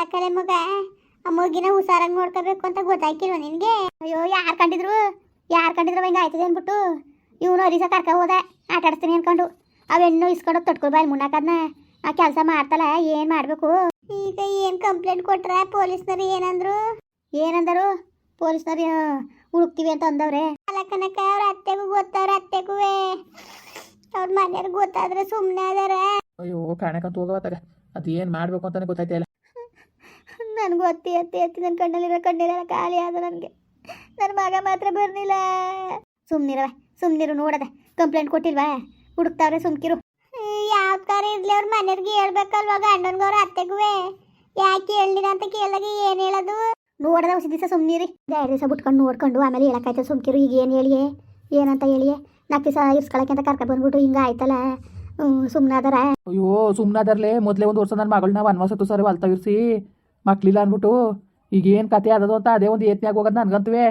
ಅಲಕ್ಕಲೆ ಮಗ. ಆ ಮಗಿನ ಹುಷಾರಾಗಿ ನೋಡ್ಕೋಬೇಕು ಅಂತ ಗೊತ್ತಾಯ್ಕಿಲ್ವ ನಿನ್ಗೆ? ಅಯ್ಯೋ ಯಾರು ಕಂಡಿದ್ರು? ಯಾರು ಕಂಡಿದ್ರು ಹಿಂಗೆ ಆಯ್ತದೆ ಅಂದ್ಬಿಟ್ಟು ಇವನು ಅರಿಸ ಕರ್ಕ ಹೋದ. ಆಟ ಆಡಿಸ್ತೀನಿ ಅನ್ಕೊಂಡು. ಅವೆಣ್ಣು ಇಸ್ಕೊಂಡು ತೊಟ್ಕೊಳ್ ಬಾಯ್ ಮುನ್ನಾಕದ್ನ ಆ ಕೆಲಸ ಮಾಡ್ತಲ್ಲ ಏನ್ ಮಾಡಬೇಕು? ಈಗ ಏನು ಕಂಪ್ಲೇಂಟ್ ಕೊಟ್ರ ಪೊಲೀಸ್ನರು ಏನಂದ್ರು? ಏನಂದರು? ಪೊಲೀಸ್ನರು ಹುಡುಕ್ತೀವಿ ಅಂತ ಅಂದವ್ರೆ. ಅಲ್ಲ ಕನಕ ಅವ್ರ ಅತ್ತೆಗೂ ಗೊತ್ತವ್ರ ಅತ್ತೆಗೂ ಅವ್ರ ಮನೆಯವ್ರಿಗೆ ಗೊತ್ತಾದ್ರೆ ಸುಮ್ಮನೆ ಅದಾರ ಅಯ್ಯೋ ಕಾಣಕಂತ ಹೋಗವತ್ತಾಗ ಅದು ಏನು ಮಾಡಬೇಕು ಅಂತಾನೆ ಗೊತ್ತಾಯ್ತಾ ಇಲ್ಲ. ನನಗೂ ಅತ್ತಿ ಅತ್ತಿ ಅತ್ತಿ ನನ್ನ ಕಣ್ಣಲ್ಲಿರೋ ಕಣ್ಣೀರೆಲ್ಲ ಖಾಲಿ ಆದ ನನಗೆ. ನನ್ನ ಮಗ ಮಾತ್ರ ಬರ್ಲಿಲ್ಲ. ಸುಮ್ಮನಿರವ ಸುಮ್ಮನಿರು ನೋಡದೆ. ಕಂಪ್ಲೇಂಟ್ ಕೊಟ್ಟಿಲ್ವಾ? ಹುಡುಕ್ತಾವ್ರೆ ಸುಮ್ಕಿರು. ಯಾವ ಕಾರ ಇರ್ಲಿ ಅವ್ರ ಮನೆಯವ್ರಿಗೆ ಹೇಳ್ಬೇಕಲ್ವ ಗಂಡನ್ಗವ್ರ ಅತ್ತೆಗುವೆ? ಯಾಕೆ ಹೇಳಿಲ್ಲ ಅಂತ ಕೇಳಿದಾಗ ಏನು ಹೇಳೋದು? ನೋಡದ ಹೊಸ ದಿವಸ ಸುಮ್ಮನಿರಿ ಎರಡು ದಿವಸ ಬಿಟ್ಕೊಂಡು ನೋಡ್ಕೊಂಡು ಆಮೇಲೆ ಹೇಳಕ್ಕಾಯ್ತು ಸುಮ್ಕಿರು. ಈಗ ಏನು ಹೇಳಿಯೇ? ಏನಂತ ಹೇಳಿಯೇ? ನಾಲ್ಕು ದಿವಸ ಇರ್ಸ್ಕೊಳಕ್ಕೆ ಅಂತ ಕರ್ಕೊಂಡು ಬಂದ್ಬಿಟ್ಟು ಹಿಂಗೆ ಆಯ್ತಲ್ಲ. ಹ್ಞೂ ಅದಾರ ಅಯ್ಯೋ ಸುಮ್ಮನಾದರ್ಲೆ ಮೊದಲೇ ಒಂದು ವರ್ಷ ನನ್ನ ಮಗಳನ್ನ ವನವಾಸತ್ತು ಸರ್ ಹೊಲ್ತಾವಿರ್ಸಿ ಮಕ್ಳಿಲ್ಲ ಅಂದ್ಬಿಟ್ಟು, ಈಗ ಏನು ಕತೆ ಆದದು ಅಂತ ಅದೇ ಒಂದು ಏತ್ನ್ಯಾಗ ಹೋಗೋದು ನನ್ಗಂತವೇ.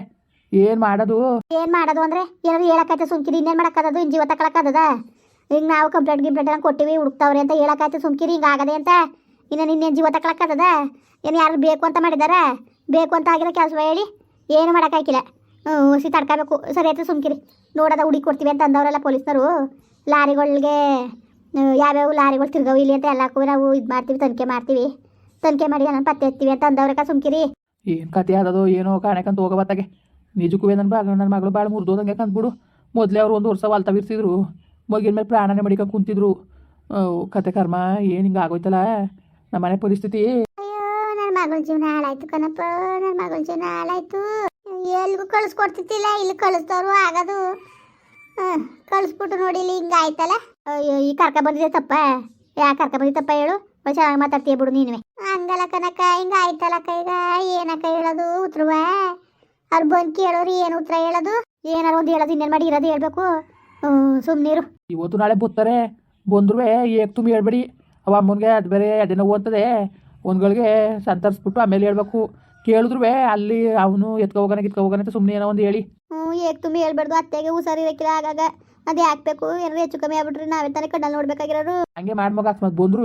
ಏನು ಮಾಡೋದು? ಏನ್ ಮಾಡೋದು ಅಂದ್ರೆ, ಏನಾದ್ರು ಹೇಳಕ್ಕಾಯ್ತು ಸುಮ್ಕಿರಿ, ಇನ್ನೇನ್ ಮಾಡಕ್ಕಾದದು? ಇನ್ ಜೀವ ತಕೊಳಕ್ಕಾದದ ಈಗ ನಾವು ಕಂಪ್ಲೇಂಟ್ ಗಿಂಪ್ಲೇಂಟ್ ಎಲ್ಲ ಕೊಟ್ಟಿವಿ, ಹುಡುಕ್ತಾವ್ರಿ ಅಂತ ಹೇಳಕ್ಕಾಯ್ತು ಸುಮ್ಕಿರಿ, ಹಿಂಗ ಆಗದೆ ಅಂತ. ಇನ್ನ ಇನ್ನೇನು ಜೀವ ತಕೊಳಕ್ಕದ ಏನು ಯಾರು ಬೇಕು ಅಂತ ಮಾಡಿದಾರ? ಬೇಕು ಅಂತ ಆಗಿರೋ ಕೆಲಸ ಹೇಳಿ, ಏನು ಮಾಡೋಕ್ಕಾಗಿಲ್ಲ ಹ್ಞೂ ಸಿ ತಡ್ಕೋಬೇಕು. ಸರಿ ಆಯ್ತು, ಸುಮ್ಕಿರಿ. ನೋಡೋದ ಹುಡುಕಿ ಕೊಡ್ತೀವಿ ಅಂತ ಅಂದವರೆಲ್ಲ ಪೊಲೀಸ್ನವರು. ಲಾರಿಗಳಿಗೆ ಯಾವ್ಯಾವ ಲಾರಿಗಳು ತಿರ್ಗವು ಇಲ್ಲಿ ಅಂತ ಎಲ್ಲಕ್ಕೂ ನಾವು ಇದು ಮಾಡ್ತೀವಿ, ತನಿಖೆ ಮಾಡ್ತೀವಿ. ತನಿಖೆ ಮಾಡಿ ನಾನು ಪತ್ತೆ ಎತ್ತೀವಿ ಅಂತ ಅಂದವ್ರಕ್ಕ ಸುಮ್ಕಿರಿ. ಏನು ಕತೆ ಆದದೋ ಏನೋ ಕಾಣಕಂತ ಹೋಗವತ್ತಾಗೆ ನಿಜಕ್ಕೂ ನನ್ನ ಬಾಗ ನನ್ನ ಮಗಳು ಭಾಳ ಮುರಿದೋದಂಗೆ ಕಂದ್ಬಿಡು ಮೊದಲೇ ಅವ್ರು ಒಂದು ವರ್ಷ ಹೊಲ್ತಾವಿರ್ಸಿದ್ರು ಮಗಿನ ಮೇಲೆ ಪ್ರಾಣನೇ ಮಡಿಕೊಂಡು ಕುಂತಿದ್ರು. ಕತೆ ಕರ್ಮ ಏನು ಹಿಂಗೆ ಆಗೋಯ್ತಲ್ಲ ನಮ್ಮ ಮನೆ ಪರಿಸ್ಥಿತಿ. ಅಯ್ಯೋ ನನ್ನ ಮಗಳ ಜೀವನ ಹಾಳಾಯ್ತು ಕಣಪ್ಪ ನನ್ನ ಮಗಳ ಜೀವನ ಹಾಳಾಯ್ತು. ಎಲ್ಗೂ ಕಳಿಸ್ಕೊಡ್ತಿದ್ದಿಲ್ಲ ಇಲ್ಲಿ ಕಳಿಸ್ತವ್ರು ಆಗದು. ಕಳಿಸ್ಬಿಟ್ಟು ನೋಡಿ ಇಲ್ಲಿ ಹಿಂಗಾಯ್ತಲ್ಲ ಅಯ್ಯೋ ಈ ಕರ್ಕ ಬಂದಿದೆ ತಪ್ಪ. ಯಾಕೆ ಕರ್ಕ ಬಂದಿದೆ ತಪ್ಪ ಹೇಳು. ಚೆನ್ನಾಗಿ ಮಾತಾಡ್ತೀಯ ಬಿಡು ನೀನು ಹಂಗಲ್ಲ ಕನಕ ಹಿಂಗ ಆಯ್ತಲ್ಲಕ್ಕ ಈಗ ಏನಕ್ಕ ಹೇಳೋದು? ಉತ್ತರವ? ಅವ್ರು ಬಂದು ಕೇಳೋರು ಏನು ಉತ್ತರ ಹೇಳೋದು? ಏನಾರು ಒಂದು ಹೇಳೋದು ಇನ್ನೇನು ಮಾಡಿ ಇರೋದು ಹೇಳ್ಬೇಕು. ಸುಮ್ಮನಿರು ಇವತ್ತು ನಾಳೆ ಬರ್ತಾರೆ ಬಂದ್ರು ಏಕ್ ತುಂಬ ಹೇಳ್ಬೇಡಿ. ಅವ ಅಮ್ಮನಿಗೆ ಅದು ಬೇರೆ ಅದೇ ಓದ್ತದೆ ಒಂದ್ಗಳಿಗೆ ಸಂತರಿಸ್ಬಿಟ್ಟು ಆಮೇಲೆ ಹೇಳ್ಬೇಕು. ಕೇಳಿದ್ರು ಅಲ್ಲಿ ಅವನು ಎತ್ಕೊ ಹೋಗೋಣ ಗಿತ್ಕೊ ಹೋಗೋಣ ಅಂತ ಸುಮ್ಮನೆ ಏನೋ ಒಂದು ಹೇಳಿ. ಹ್ಞೂ ಏಕ್ ತುಂಬಿ ಹೇಳ್ಬಾರ್ದು. ಅತ್ತೆಗೆ ಹುಷಾರಿರಕ್ಕಿಲ್ಲ ಆಗಾಗ. ಅದೇ ಹಾಕ್ಬೇಕು. ಏನಾದ್ರು ಹೆಚ್ಚು ಕಮ್ಮಿ ಆಗ್ಬಿಟ್ರಿ ನಾವೇ ತಾನೇ ಕಣ್ಣಲ್ಲಿ ನೋಡ್ಬೇಕಾಗಿರೋರು ಹಂಗೆ ಮಾಡ್ಬೇಕು ಅಕಸ್ಮಾತ್ ಬಂದ್ರು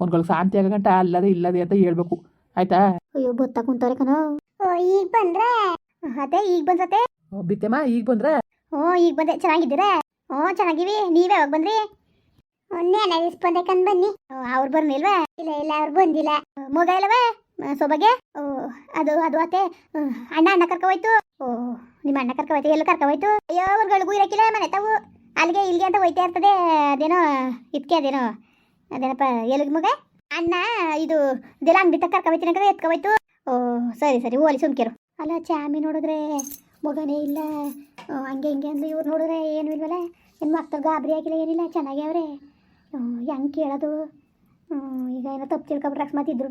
ಒಂದ್ಗಳಿಗೆ ಶಾಂತಿ ಆಗಂಟ ಅಲ್ಲದೆ ಇಲ್ಲದೆ ಅಂತ ಹೇಳ್ಬೇಕು. ಆಯ್ತಾ? ಅಯ್ಯೋ ಬೊತ್ತ ಕುಂತವ್ರೆ ಕಣೋ. ಈಗ ಬಂದ್ರೆ? ಅದೇ ಈಗ ಬಂದತೆ ಬಿತ್ತೆಮ್ಮ ಈಗ ಬಂದ್ರೆ? ಓ ಈಗ ಬಂದೆ. ಚೆನ್ನಾಗಿದ್ದೀರಾ? ಓ ಚೆನ್ನಾಗಿವಿ. ನೀವೇ ಯಾವಾಗ ಬಂದ್ರಿ? ಮೊನ್ನೆ ಅನಾಲಿಸ್ ಬಂದೆ ಕಂದ್ ಬನ್ನಿ. ಅವ್ರು ಬರ್ನಿಲ್ವಾ ಇಲ್ಲ ಇಲ್ಲ ಅವ್ರು ಬಂದಿಲ್ಲ. ಮಗ ಇಲ್ಲವಾ? ಸೊಬಗೆ? ಓ ಅದು ಅದು ಅತ್ತೆ. ಅಣ್ಣ ಅಣ್ಣ ಕರ್ಕ ಹೋಯ್ತು ಓ ನಿಮ್ಮ ಅಣ್ಣ ಕರ್ಕ ಹೋಯ್ತು ಎಲ್ಲ ಕರ್ಕ ಹೋಯ್ತು ಅಯ್ಯೋ ಅವ್ರುಗಳಿಗೂ ಇರಕ್ಕಿಲ್ಲ ಮನೆ ತಾವು. ಅಲ್ಲಿಗೆ ಇಲ್ಲಿಗೆ ಅಂತ ಹೋಯ್ತಾ ಇರ್ತದೆ. ಅದೇನೋ ಇದಕ್ಕೆ ಅದೇನೋ. ಅದೇನಪ್ಪ, ಎಲ್ಲಿಗೆ ಮಗ? ಅಣ್ಣ, ಇದು ಇದೆಲ್ಲ ಅಂಗಡಿ ತಕ್ಕ ಕರ್ಕೊಬೈತೀನಿ ಎತ್ಕೊಬಾಯ್ತು ಓ, ಸರಿ ಸರಿ, ಓಲಿ ಸುಮ್ಕಿರು. ಅಲ್ಲ, ಚಾಮಿ ನೋಡಿದ್ರೆ ಮಗನೇ ಇಲ್ಲ. ಹಂಗೆ ಹಿಂಗೆ ಅಂದ್ರೆ ಇವ್ರು ನೋಡಿದ್ರೆ ಏನು ಇಲ್ವಲ್ಲ? ಏನು ಮಕ್ಕಳು ಗಾಬರಿ ಆಗಿಲ್ಲ, ಏನಿಲ್ಲ, ಚೆನ್ನಾಗಿ ಅವ್ರೆ. ಹೆಂಗೆ ಕೇಳೋದು? ಈಗ ಏನೋ ತಪ್ಪು ತಿಳ್ಕೊಬಿಟ್ರೆ ಅಕಸ್ಮಾತ್ ಇದ್ರು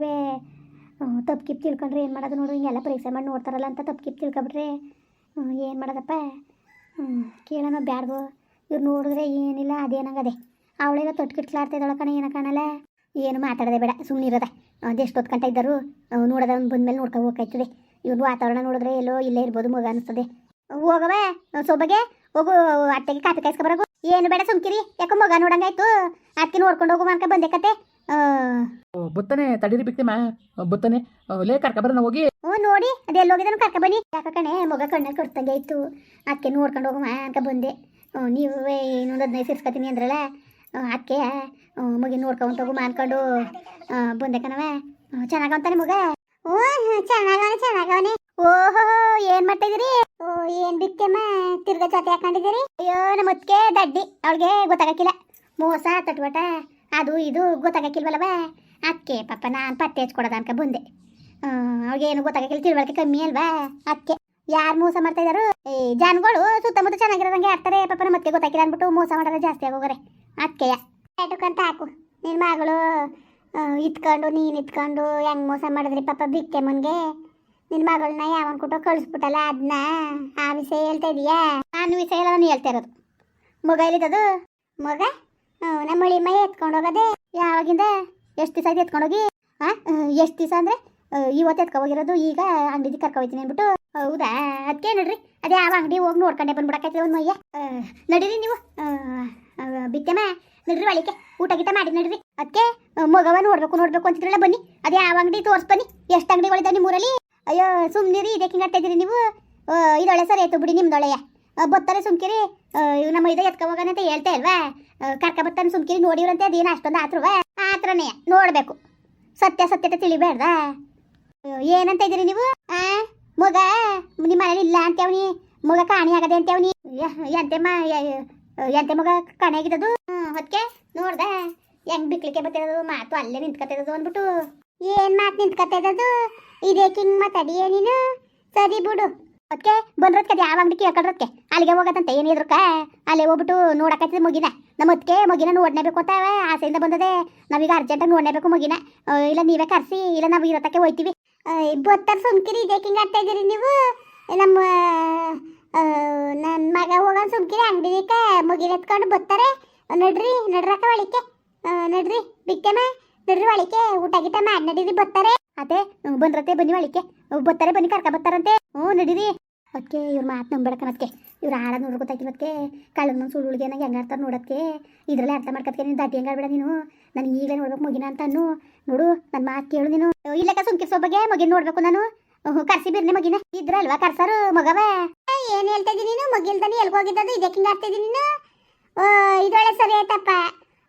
ತಪ್ಪು ಕಿಪ್ ತಿಳ್ಕೊಂಡ್ರೆ ಏನು ಮಾಡೋದು ನೋಡು, ಹಿಂಗೆಲ್ಲ ಪರೀಕ್ಷೆ ಮಾಡಿ ನೋಡ್ತಾರಲ್ಲ ಅಂತ ತಪ್ಪು ಕಿಪ್ ತಿಳ್ಕೊಬಿಟ್ರೆ. ಏನು ಮಾಡೋದಪ್ಪ? ಕೇಳೋಣ ಬ್ಯಾಡ್ದು ಇವ್ರು ನೋಡಿದ್ರೆ ಏನಿಲ್ಲ ಅದೇನಂಗದೆ ಅವಳೆಲ್ಲ ತೊಟ್ಟು ಕಿಟ್ಲಾಡ್ತಾ ಇದ್ದಾಳ ಕಣ ಏನೋ ಕಾಣಲ್ಲ. ಏನು ಮಾತಾಡದೆ ಬೇಡ ಸುಮ್ಮನಿರೋದೆ ಅದೆಷ್ಟು ಹೊತ್ತು ಗಂಟೆ ಇದ್ದರು ನೋಡೋದ ಅವ್ನು ಬಂದ್ಮೇಲೆ ನೋಡ್ಕೊ ಹೋಗ್ತಾಯ್ತದೆ ಇವ್ರು ವಾತಾವರಣ ನೋಡಿದ್ರೆ ಎಲ್ಲೋ ಇಲ್ಲೇ ಇರ್ಬೋದು ಮಗ ಅನಿಸ್ತದೆ. ಹೋಗವೆ ಸೊಬಗೆ ಹೋಗು ಅತ್ತೆಗೆ ಕಾಪಿ ಕಾಯಿಸ್ಕೊಬರಗು. ಏನು ಬೇಡ ಸುಮ್ಕಿರಿ. ಯಾಕೋ ಮಗ ನೋಡಂಗಾಯ್ತು. ಅತ್ತಿ ನೋಡ್ಕೊಂಡು ಹೋಗು ಅನ್ಕ ಬಂದೆ ಕತೆ. ಬುತ್ತನೆ ತಡೀರಿ ಬುತ್ತನೆ. ಬತ್ತಾನೆ ಲೇ ಕರ್ಕ ಬರೋಣ ಹೋಗಿ. ಹ್ಞೂ ನೋಡಿ ಅದು ಎಲ್ಲೋಗಿದ್ದಾನು ಕರ್ಕ ಬನ್ನಿ. ಯಾಕ ಕಣೆ ಮಗ ಕಣ್ಣ ಕೊಡ್ತಂಗೆ ಇತ್ತು ಅಕ್ಕಿ ನೋಡ್ಕೊಂಡು ಹೋಗು ಅನ್ಕ ಬಂದೆ. ನೀವೇ ನೀವು ಇನ್ನೊಂದು ಹದಿನೈದು ಸೇರ್ಸ್ಕೊತೀನಿ ಅಂದ್ರಲ್ಲ. ಅದಕ್ಕೆ ಮಗಿ ನೋಡ್ಕೊಂಡು ಹೋಗು ಅನ್ಕೊಂಡು ಬಂದೆ ಕಣವ ಚೆನ್ನಾಗವಂತಾನೆ ಮಗ? ಓ ಚೆನ್ನಾಗವನೆ ಚೆನ್ನಾಗವನೆ. ಓಹೋ, ಏನ್ ಮಾಡ್ತಾ ಓ, ಏನ್ ಬಿತ್ತಮ್ಮ ತಿರ್ಗಾ ಜೊತೆ ಹಾಕೊಂಡಿದ್ದೀರಿ? ಅಯ್ಯೋ ನಮ್ಮ ಅತ್ತಿಗೆ ದಡ್ಡಿ, ಅವಳಿಗೆ ಗೊತ್ತಾಗಕ್ಕಿಲ್ಲ. ಮೋಸ ತಟ್ವಟ ಅದು ಇದು ಗೊತ್ತಾಗಕ್ಕಿಲ್ವಲ್ಲವ? ಅಕ್ಕೆ ಪಾಪ ನಾನು ಪತ್ತೆ ಹಚ್ಕೊಡೋದ ಅನ್ಕ ಬಂದೆ. ಅವ್ಳಿಗೆ ಏನು ಗೊತ್ತಾಗಕ್ಕಿಲ್ಲ, ತಿಳುವಳಿಕೆ ಕಮ್ಮಿ ಅಲ್ವಾ? ಅದಕ್ಕೆ ಯಾರು ಮೋಸ ಮಾಡ್ತಾ ಇದಾರು? ಏ, ಜನಗಳು ಸುತ್ತಮುತ್ತ ಚೆನ್ನಾಗಿರೋದಂಗೆ ಆಡ್ತಾರೆ ಪಾಪ ಮತ್ತೆ ಗೊತ್ತಾಗಿಲ್ಲ ಅಂದ್ಬಿಟ್ಟು ಮೋಸ ಮಾಡೋದು ಜಾಸ್ತಿ ಆಗೋಗರೆ. ಅದಕ್ಕೆಯ ಅಂತ ಹಾಕು. ನಿನ್ನ ಮಗಳು ಇತ್ಕೊಂಡು ನೀನು ಇತ್ಕೊಂಡು ಹೆಂಗ್ ಮೋಸ ಮಾಡಿದ್ರಿ ಪಾಪ ಬಿಕ್ಕೆ ಮುನ್ಗೆ ನಿನ್ನ ಮಗಳನ್ನ ಯಾವನ್ ಕೊಟ್ಟು ಕಳಿಸ್ಬಿಟ್ಟಲ್ಲ ಅದನ್ನ ಆ ವಿಷಯ ಹೇಳ್ತಾ ಇದೀಯಾ? ನಾನು ವಿಷಯ ಎಲ್ಲ ನಾನು ಹೇಳ್ತಾ ಇರೋದು. ಮಗ ಇಲ್ಲಿದ್ದದು ಮಗ? ನಮ್ಮ ಮೈ ಎತ್ಕೊಂಡು ಹೋಗೋದೆ ಯಾವಾಗಿಂದ? ಎಷ್ಟು ದಿವಸ ಆಯ್ತು ಎತ್ಕೊಂಡೋಗಿ ಹಾಂ ಎಷ್ಟು ದಿವಸ ಅಂದರೆ? ಇವತ್ತು ಹೋಗಿರೋದು, ಈಗ ಅಂಗಡಿ ಹೋಗ್ತೀನಿ ಅಂದ್ಬಿಟ್ಟು ಹೌದಾ? ಅದಕ್ಕೆ ನೋಡ್ರಿ, ಅದೇ ಯಾವ ಅಂಗಡಿ ಹೋಗಿ ನೋಡ್ಕೊಂಡೆ ಬಂದ್ಬಿಡಕೈತೆ ಒಂದು ಮಯ್ಯ ನಡಿರಿ ನೀವು. ಬಿತ್ತೆಮ್ಮ ನಡ್ರಿ ಒಳಿಕೆ ಊಟ ಗೀಟ ಮಾಡಿ ನಡ್ರಿ. ಅದಕ್ಕೆ ಮಗವ ನೋಡ್ಬೇಕು ನೋಡ್ಬೇಕು ಅಂತಿದ್ರಲ್ಲ ಬನ್ನಿ. ಅದೇ ಯಾವ ಅಂಗಡಿ ತೋರ್ಸ್ ಬನ್ನಿ. ಎಷ್ಟು ಅಂಗಡಿಗಳಿದ್ದಾವೆ ನಿಮ್ಮೂರಲ್ಲಿ? ಅಯ್ಯೋ ಸುಮ್ಮನಿರಿ ಇದಕ್ಕೆ ಹಿಂಗೆ ಇದ್ದೀರಿ ನೀವು. ಇದೊಳೆ ಸರಿ ಆಯ್ತು ಬಿಡಿ ನಿಮ್ದೊಳೆಯ ಬತ್ತಾರೆ ಸುಮ್ಕಿರಿ. ನಮ್ಮ ಇದ ಎತ್ಕ ಹೋಗೋಣ ಅಂತ ಹೇಳ್ತಾ ಇಲ್ವಾ? ಕರ್ಕ ಬತ್ತಾನೆ ಸುಮ್ಕಿರಿ ನೋಡಿವ್ರಂತೆ, ಅದೇನು ಅಷ್ಟೊಂದು ಆತ್ರವ? ಆತ್ರನೇ ನೋಡಬೇಕು. ಸತ್ಯ ಸತ್ಯತೆ ತಿಳಿಬೇಡ್ದ? ಏನಂತ ಇದ್ರಿ ನೀವು? ಆ, ಮಗ, ನಿಮ್ಮ ಮನೇಲಿ ಇಲ್ಲ ಅಂತೇವ್ನಿ ಮಗ ಕಾಣಿ ಆಗದೆ ಅಂತೇವ್ನಿ ಎಂತೆ ಮ ಎಂತೆ ಮಗ ಕಾಣಿ ಆಗಿದ್ದು ಹೊತ್ಕೆ? ನೋಡ್ದ. ಹೆಂಗ್ ಬಿಕ್ಲಿಕ್ಕೆ ಬರ್ತಿರೋದು ಮಾತು ಅಲ್ಲೇ ನಿಂತ್ಕತ್ತಿರೋದು ಅಂದ್ಬಿಟ್ಟು. ಏನ್ ಮಾತು ನಿಂತ್ಕತ್ತಿರೋದು ಇದಕ್ಕೆ ಹಿಂಗ್ ಮಾತಾಡಿಯೇ ನೀನು? ಸರಿ ಬಿಡು. ಅದಕ್ಕೆ ಬಂದ್ರದ್ಕೆ ಅದು ಯಾವ ಅಂಗಡಿ ಕೇಳ್ಕೊಳ್ರದ್ಕೆ ಅಲ್ಲಿಗೆ ಹೋಗತ್ತಂತೆ ಏನಿದ್ರಕ್ಕ ಅಲ್ಲೇ ಹೋಗ್ಬಿಟ್ಟು ನೋಡಕತ್ತಿದ ಮುಗಿನ. ನಮ್ಮ ಅದಕ್ಕೆ ಮಗಿನ ನೋಡ್ನೇಬೇಕು ಅಂತ ಆಸೆಯಿಂದ ಬಂದದೆ. ನಾವೀಗ ಅರ್ಜೆಂಟಾಗಿ ನೋಡ್ನೇಬೇಕು ಮಗಿನ. ಇಲ್ಲ, ನೀವೇ ಕರ್ಸಿ. ಇಲ್ಲ, ನಾವು ಇರೋತಕ್ಕೆ ಹೋಯ್ತೀವಿ. ಬೊತ್ತಾರ ಸುಮ್ಕಿರಿ ಇದಕ್ಕೆ ಹಿಂಗೆ ಆಡ್ತಾ ಇದ್ದೀರಿ ನೀವು? ನಮ್ಮ ನನ್ನ ಮಗ ಹೋಗೋಣ ಸುಮ್ಕಿರಿ ಅಂಗಡಿಕ ಮುಗಿನ ಎತ್ಕೊಂಡು ಬರ್ತಾರೆ. ನಡ್ರಿ, ನಡ್ರಕ್ಕ ಒಳಿಕೆ ನಡ್ರಿ, ಬಿಟ್ಟೆಮ್ಮ. ನಡ್ರಿ ಒಳಿಕೆ ಊಟ ಗೀಟ ಮಾಡಿ ನಡೀರಿ ಬರ್ತಾರೆ. ಅದೇ ಬಂದ್ರತೆ ಬನ್ನಿ ಒಳಿಕೆ ಬರ್ತಾರೆ ಬನ್ನಿ, ಕರ್ಕ ಬರ್ತಾರಂತೆ. ಹ್ಞೂ, ನಡೀರಿ. ಅದಕ್ಕೆ ಇವ್ರ ಮಾತು ನಂಬೇಡಕನಕ್ಕೆ ಇವ್ರು ಆಡ ನೋಡ್ರಿ ಗೊತ್ತಾಗಿರೋದಕ್ಕೆ ಕಳ್ಳನ ಸುಳ್ಳು ನಂಗೆ ಹೆಂಗೆ ನೋಡೋದಕ್ಕೆ ಇದರಲ್ಲೇ ಅರ್ಥ ಮಾಡ್ಕೊತ್ಕೆ ನೀನು ದಾಟಿ ಹೆಂಗೆ ನೀನು. ನನಗೆ ಈಗಲೇ ನೋಡ್ಬೇಕು ಮುಗಿನ ಅಂತ ಅನ್ನು. ನೋಡು ನನ್ನ ಮಾತು ಕೇಳು ನೀನು. ಇಲ್ಲಕ್ಕ ಸುಮ್ಕಿಸೋ ಬಗ್ಗೆ ಮಗಿನ ನೋಡ್ಬೇಕು ನಾನು. ಕರ್ಸಿ ಬಿರ್ನೆ ಮಗಿನ. ಇದ್ರಲ್ವಾ ಕರ್ಸಾರು ಮಗವೇ? ಏನು ಹೇಳ್ತಾ ಇದ್ದೀನಿ ನೀನು? ಮಗಿಲ್ದಾನೆ ಎಲ್ಗ ಹೋಗಿದ್ದು ಇದಕ್ಕೆ ಹಿಂಗೆ ಆಡ್ತಾ ಇದ್ದೀನಿ ನೀನು? ಇದೊಳ್ಳೆ ಸರಿ ಆಯ್ತಪ್ಪ.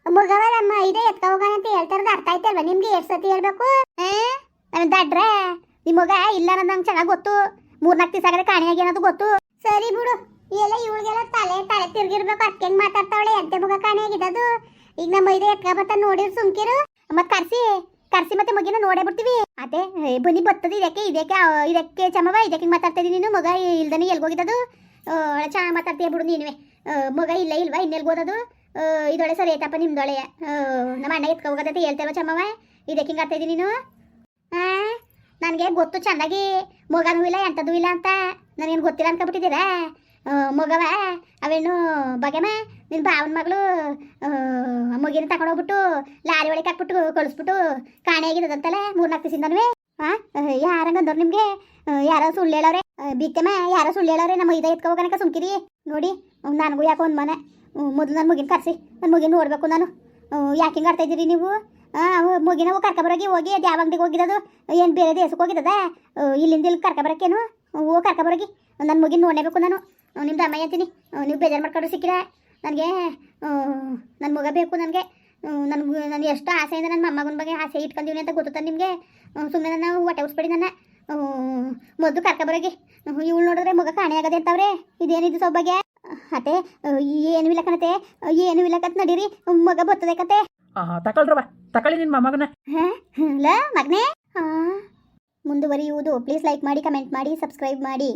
ಮಗವ ನಮ್ಮ ಇದೇ ಎತ್ಕ ಹೋಗೋಣ ಅಂತ ಹೇಳ್ತಾರದು ಅರ್ಥ ಆಯ್ತಲ್ವಾ? ನಿಮ್ಗೆ ಎಷ್ಟು ಸತಿ ಹೇಳ್ಬೇಕು? ನಾನು ದಡ್ರೆ ನಿಮ್ಮ ಮಗ ಇಲ್ಲ ನಂಗೆ ಚೆನ್ನಾಗಿ ಗೊತ್ತು. ಮೂರ್ನಾಲ್ಕು ದಿವಸ ಆಗದೆ ಕಾಣಿಯಾಗಿ ಅನ್ನೋದು ಗೊತ್ತು. ಸರಿ ಬಿಡು. ಎಲ್ಲ ಇವಳಿಗೆಲ್ಲ ತಲೆ ತಲೆ ತಿರ್ಗಿರ್ಬೇಕು. ಅದಕ್ಕೆ ಹೆಂಗ್ ಮಾತಾಡ್ತಾವಳೆ? ಎಂತೆ ಮಗ ಅದು? ಈಗ ನಮ್ಮ ಇದೇ ಎತ್ಕ ಬತ್ತ ನೋಡಿರ್ ಸುಮ್ಕಿರು. ಮತ್ತೆ ಕರ್ಸಿ ಕರ್ಸಿ ಮತ್ತೆ ಮಗಿನ ನೋಡೇ ಬಿಡ್ತೀವಿ. ಅದೇ ಬನ್ನಿ ಬರ್ತದೆ ಇದಕ್ಕೆ ಇದಕ್ಕೆ ಇದಕ್ಕೆ ಚಮವ, ಇದಕ್ಕೆ ಮಾತಾಡ್ತಾ ಇದೀನಿ ನೀನು. ಮಗ ಇಲ್ದನೆ ಎಲ್ಗೋಗಿದ್ದದು. ಚೆನ್ನಾಗಿ ಮಾತಾಡ್ತೀಯ ಬಿಡು ನೀನುವೆ. ಮಗ ಇಲ್ಲ ಇಲ್ವಾ? ಇನ್ನೆಲ್ಗೋದದು ಇದೊಳೆ ಸರಿ ಆಯ್ತಪ್ಪ ನಿಮ್ದೊಳೆ ನಮ್ಮ ಅಣ್ಣ ಎತ್ಕ ಹೋಗೋದಂತ ಹೇಳ್ತೇವ ಚಮ್ಮವ ಇದಕ್ಕೆ ಹಿಂಗೆ ನೀನು? ಆ? ನನಗೆ ಗೊತ್ತು ಚೆನ್ನಾಗಿ ಮಗನೂ ಇಲ್ಲ, ಎಂಥದ್ದು ಇಲ್ಲ ಅಂತ. ನನಗೇನು ಗೊತ್ತಿಲ್ಲ ಅನ್ಕೊಬಿಟ್ಟಿದ್ದೀರಾ? ಮಗವ, ಅವೇನು ಬಗೆಮ ನಿನ್ನ ಭಾವನ ಮಗಳು ಮಗಿನ ತಗೊಂಡೋಗ್ಬಿಟ್ಟು ಲಾರಿ ಒಳಗೆ ಹಾಕ್ಬಿಟ್ಟು ಕಳಿಸ್ಬಿಟ್ಟು ಕಾಣೆಯಾಗಿರೋದಂತಲ್ಲ ಮೂರ್ನಾಲ್ಕು ದಿವಸದಿಂದನೂ. ಹಾಂ ಯಾರಂಗಂದವ್ರು ನಿಮಗೆ? ಯಾರೋ ಸುಳ್ಳು ಹೇಳೋರೆ. ಬಿತ್ತೆಮ್ಮ ಯಾರೋ ಸುಳ್ಳು ಹೇಳೋರೆ. ನಮ್ಮ ಇದ ಎತ್ಕೋಬೇಕನಕ ಸುಮ್ಕಿರಿ. ನೋಡಿ ನನಗೂ ಯಾಕೋ ಒಂದು ಮನೆ. ಮೊದಲು ನನ್ನ ಮಗಿನ ಕರೆಸಿ. ನನ್ನ ಮಗಿನ ನೋಡಬೇಕು ನಾನು. ಯಾಕೆ ಹಿಂಗೆ ಆಡ್ತಾಯಿದ್ದೀರಿ ನೀವು? ಮುಗಿನ ಕರ್ಕೊಬರೋಗಿ ಹೋಗಿ, ಅದು ಯಾವ ಅಂಗಡಿಗೆ ಹೋಗಿದ್ದು, ಏನು ಬೇರೆ ದೇಶಕ್ಕೆ ಹೋಗಿದ್ದದ ಇಲ್ಲಿಂದ ಇಲ್ಲಿ ಕರ್ಕೊಬರಕ್ಕೇನು ಹೋಗಿ ಕರ್ಕೊಬರೋಗಿ ನನ್ನ ಮುಗಿನ ನೋಡಲೇಬೇಕು ನಾನು. ನಿಮ್ದು ಅಮ್ಮ ಅಂತೀನಿ. ನೀವು ಬೇಜಾರು ಮಾಡ್ಕೊಂಡು ಸಿಕ್ಕಿರ? ನನಗೆ ನನ್ನ ಮಗ ಬೇಕು ನನಗೆ. ನನಗೆ ನಾನು ಎಷ್ಟು ಆಸೆಯಿಂದ ನನ್ನ ಮೊಮ್ಮಗನ ಬಗ್ಗೆ ಆಸೆ ಇಟ್ಕೊಂಡಿವ್ನಿ ಅಂತ ಗೊತ್ತಾನೆ ನಿಮಗೆ? ಸುಮ್ಮನೆ ನನ್ನ ಹೊಟ್ಟೆ ಉಸ್ಬೇಡಿ ನನ್ನ. ಮೊದಲು ಕರ್ಕೊಬರೋಗಿ ಇವಳು ನೋಡಿದ್ರೆ ಮಗ ಕಾಣೆ ಆಗದೆ ಅಂತವ್ರೆ. ಇದೇನಿದು ಸೌಭಾಗ್ಯ? ಅತ್ತೆ ಏನು ಇಲ್ಲ ಕಣತೆ ಏನು ಇಲ್ಲ ಕತ್, ನಡೀರಿ. ಮಗ ಬರ್ತದೆ ಕತೆ. ತಗೊಳ್ರವ ತಗೊಳ್ಳಿ ನಿನ್ನ ಮಗನ. ಮಗನೇ. ಮುಂದುವರಿಯುವುದು. ಪ್ಲೀಸ್ ಲೈಕ್ ಮಾಡಿ ಕಮೆಂಟ್ ಮಾಡಿ ಸಬ್ಸ್ಕ್ರೈಬ್ ಮಾಡಿ.